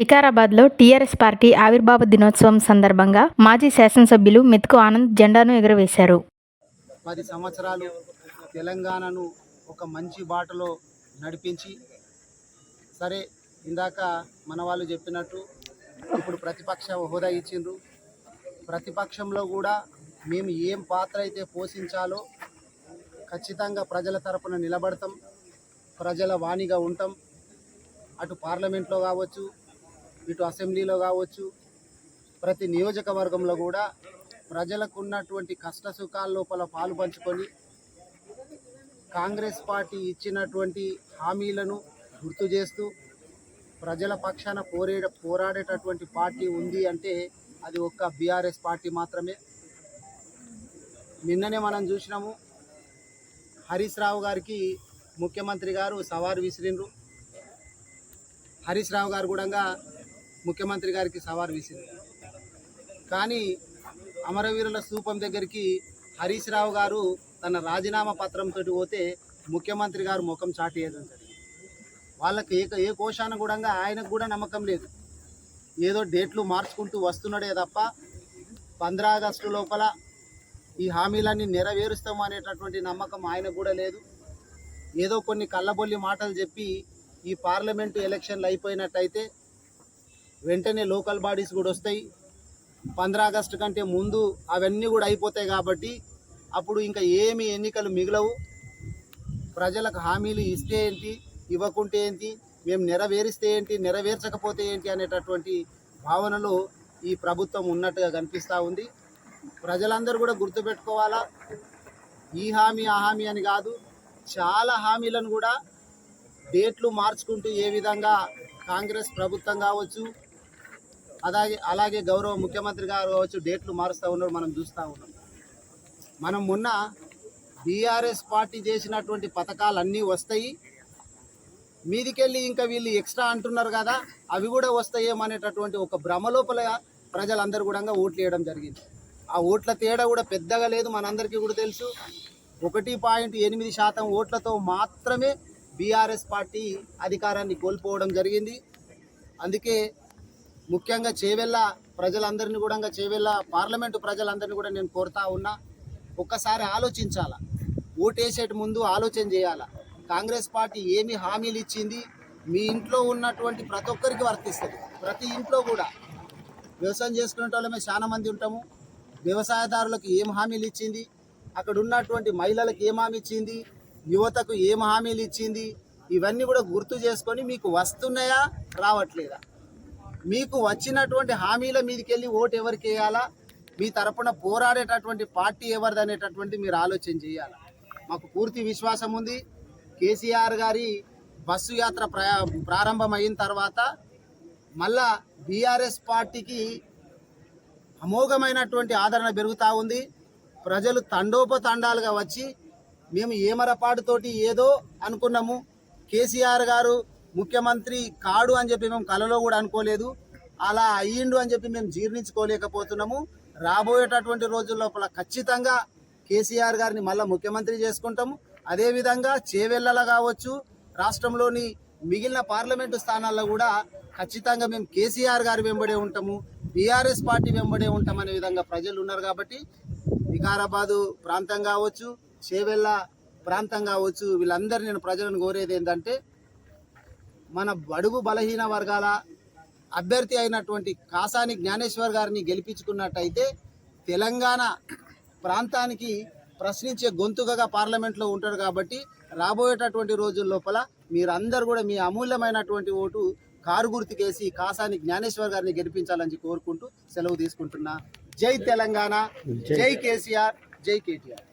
వికారాబాద్లో TRS party ఆవిర్భావ దినోత్సవం సందర్భంగా మాజీ శాసనసభ్యులు మెతుకు ఆనంద్ జెండాను ఎగురవేశారు. పది సంవత్సరాలు తెలంగాణను ఒక మంచి బాటలో నడిపించి సరే ఇందాక మన వాళ్ళు చెప్పినట్టు ఇప్పుడు ప్రతిపక్ష హోదా ఇచ్చిండ్రు. ప్రతిపక్షంలో కూడా మేము ఏం పాత్ర అయితే పోషించాలో ఖచ్చితంగా ప్రజల తరపున నిలబడతాం ప్రజల వాణిగా ఉంటాం. అటు పార్లమెంట్లో కావచ్చు ఇటు అసెంబ్లీలో కావచ్చు ప్రతి నియోజకవర్గంలో కూడా ప్రజలకు ఉన్నటువంటి కష్ట సుఖాల లోపల పాలు పంచుకొని కాంగ్రెస్ పార్టీ ఇచ్చినటువంటి హామీలను గుర్తు చేస్తూ ప్రజల పక్షాన పోరే పోరాడేటటువంటి పార్టీ ఉంది అంటే అది ఒక్క బీఆర్ఎస్ పార్టీ మాత్రమే. నిన్ననే మనం చూసినాము హరీష్ రావు గారికి ముఖ్యమంత్రి గారు సవారు విసిరిండ్రు హరీష్ రావు గారు కూడా ముఖ్యమంత్రి గారికి సవారు వేసింది. కానీ అమరవీరుల స్థూపం దగ్గరికి హరీష్ రావు గారు తన రాజీనామా పత్రంతో పోతే ముఖ్యమంత్రి గారు ముఖం చాటేయడం వాళ్ళకి ఏ ఏ కోశాన కూడా ఆయనకు కూడా నమ్మకం లేదు. ఏదో డేట్లు మార్చుకుంటూ వస్తున్నాడే తప్ప పంద్రా ఆగస్టు లోపల ఈ హామీలన్నీ నెరవేరుస్తాము అనేటటువంటి నమ్మకం ఆయనకు కూడా లేదు. ఏదో కొన్ని కళ్ళబొల్లి మాటలు చెప్పి ఈ పార్లమెంటు ఎలక్షన్లు అయిపోయినట్టయితే వెంటనే లోకల్ బాడీస్ కూడా వస్తాయి. పంద్రా ఆగస్టు కంటే ముందు అవన్నీ కూడా అయిపోతాయి కాబట్టి అప్పుడు ఇంకా ఏమి ఎన్నికలు మిగలవు. ప్రజలకు హామీలు ఇస్తే ఏంటి ఇవ్వకుంటే ఏంటి మేము నెరవేరిస్తే ఏంటి నెరవేర్చకపోతే ఏంటి అనేటటువంటి భావనలో ఈ ప్రభుత్వం ఉన్నట్టుగా కనిపిస్తూ ఉంది. ప్రజలందరూ కూడా గుర్తుపెట్టుకోవాలా ఈ హామీ ఆ హామీ అని కాదు చాలా హామీలను కూడా డేట్లు మార్చుకుంటూ ఏ విధంగా కాంగ్రెస్ ప్రభుత్వం కావచ్చు అలాగే అలాగే గౌరవ ముఖ్యమంత్రి గారు కావచ్చు డేట్లు మారుస్తూ ఉన్నారు మనం చూస్తూ ఉన్నాం. మనం మొన్న బీఆర్ఎస్ పార్టీ చేసినటువంటి పథకాలు అన్నీ వస్తాయి. మీదికెళ్ళి ఇంకా వీళ్ళు ఎక్స్ట్రా అంటున్నారు కదా అవి కూడా వస్తాయేమనేటటువంటి ఒక భ్రమలోపల ప్రజలందరూ కూడా ఓట్లు వేయడం జరిగింది. ఆ ఓట్ల తేడా కూడా పెద్దగా లేదు మనందరికీ కూడా తెలుసు. ఒకటి పాయింట్ ఎనిమిది శాతం ఓట్లతో మాత్రమే బీఆర్ఎస్ పార్టీ అధికారాన్ని కోల్పోవడం జరిగింది. అందుకే ముఖ్యంగా చేవెళ్ళ ప్రజలందరినీ కూడా చేవెళ్ళ పార్లమెంటు ప్రజలందరినీ కూడా నేను కోరుతా ఉన్నా. ఒక్కసారి ఆలోచించాలా. ఓటేసేటి ముందు ఆలోచన చేయాలా. కాంగ్రెస్ పార్టీ ఏమి హామీలు ఇచ్చింది? మీ ఇంట్లో ఉన్నటువంటి ప్రతి ఒక్కరికి వర్తిస్తుంది. ప్రతి ఇంట్లో కూడా. వ్యవసాయం చేసుకునే వాళ్ళమే చాలా మంది ఉంటాము. వ్యవసాయదారులకు ఏం హామీలు ఇచ్చింది? అక్కడ ఉన్నటువంటి మహిళలకు ఏం హామీ ఇచ్చింది? యువతకు ఏం హామీలు ఇచ్చింది? ఇవన్నీ కూడా గుర్తు చేసుకొని మీకు వస్తున్నాయా? రావట్లేదా? మీకు వచ్చినటువంటి హామీల మీదకి వెళ్ళి ఓటు ఎవరికి వేయాలా? మీ తరపున పోరాడేటటువంటి పార్టీ ఎవరిది అనేటటువంటి మీరు ఆలోచన చేయాలి? మాకు పూర్తి విశ్వాసం ఉంది. కేసీఆర్ గారి బస్సు యాత్ర ప్రయా ప్రారంభమైన తర్వాత మళ్ళా బీఆర్ఎస్ పార్టీకి అమోఘమైనటువంటి ఆదరణ పెరుగుతూ ఉంది. ప్రజలు తండోపతండాలుగా వచ్చి మేము ఏమరపాటుతోటి ఏదో అనుకున్నాము. కేసీఆర్ గారు ముఖ్యమంత్రి కాడు అని చెప్పి మేము కలలో కూడా అనుకోలేదు. అలా అయ్యిండు అని చెప్పి మేము జీర్ణించుకోలేకపోతున్నాము. రాబోయేటటువంటి రోజుల లోపల ఖచ్చితంగా కేసీఆర్ గారిని మళ్ళీ ముఖ్యమంత్రి చేసుకుంటాము. అదేవిధంగా చేవెళ్ళల కావచ్చు రాష్ట్రంలోని మిగిలిన పార్లమెంటు స్థానాల్లో కూడా ఖచ్చితంగా మేము కేసీఆర్ గారి వెంబడే ఉంటాము బీఆర్ఎస్ పార్టీ వెంబడే ఉంటాం అనే విధంగా ప్రజలు ఉన్నారు కాబట్టి వికారాబాదు ప్రాంతం కావచ్చు చేవెళ్ళ ప్రాంతం కావచ్చు వీళ్ళందరూ నేను ప్రజలను కోరేది ఏంటంటే మన బడుగు బలహీన వర్గాల అభ్యర్థి అయినటువంటి కాసాని జ్ఞానేశ్వర్ గారిని గెలిపించుకున్నట్టయితే తెలంగాణ ప్రాంతానికి ప్రశ్నించే గొంతుకగా పార్లమెంట్లో ఉంటాడు కాబట్టి రాబోయేటటువంటి రోజుల లోపల మీరందరూ కూడా మీ అమూల్యమైనటువంటి ఓటు కారు గుర్తుకేసి కాసాని జ్ఞానేశ్వర్ గారిని గెలిపించాలని కోరుకుంటూ సెలవు తీసుకుంటున్నా. జై తెలంగాణ జై కేసీఆర్ జై కేటీఆర్.